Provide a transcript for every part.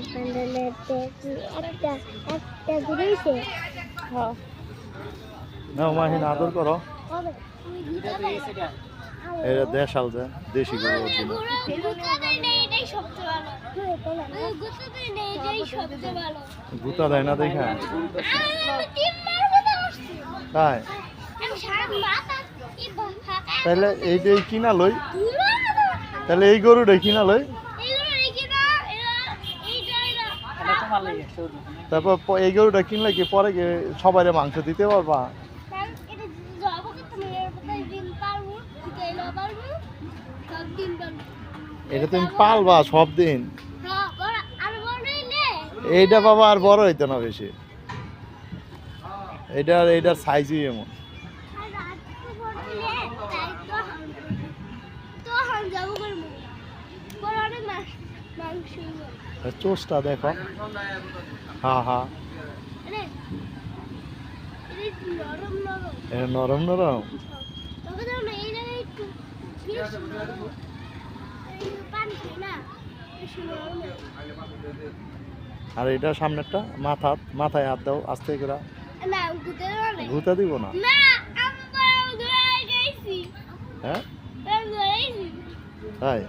একটা একটা ঘুরেছে হ্যাঁ নাও মাহিন আদর করো। এটা দেশাল যে দেশি গরু ওর গুতা দেয় না দেখা? তাই? তাহলে এইটাই কিনা লই। তাহলে এই গরুটাই কিনা লই। তারপর এই গরুটা কিনলে কি পরে কি সবাই মাংস দিতে পারবা? এটা তুমি পালবা সব দিন? এইটা বাবা আর বড় হইতো না বেশি। এইটার এইটার সাইজই এমন। চোষটা দেখো হ্যাঁ হ্যাঁ নরম নরম। আর এটা সামনেরটা মাথা মাথায় হাত দাও আস্তে করে। ঘুতে দিব না? হ্যাঁ? তাই?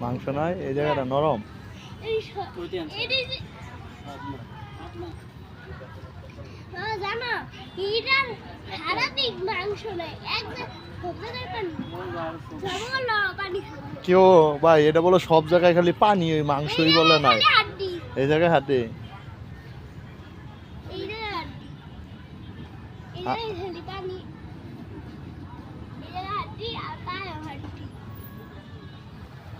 মাংস নাই, এই জায়গাটা নরম। কেউ, ভাই, এটা বলো সব জায়গায় খালি পানি, ওই মাংসই বলে নাই। এই জায়গায় হাতে পানি এটা হাড্ডি আর পায়ে হাড্ডি দেখি কানে কি আর কিছু রাখ না খালি খালি কিছু নাই খালি। এ-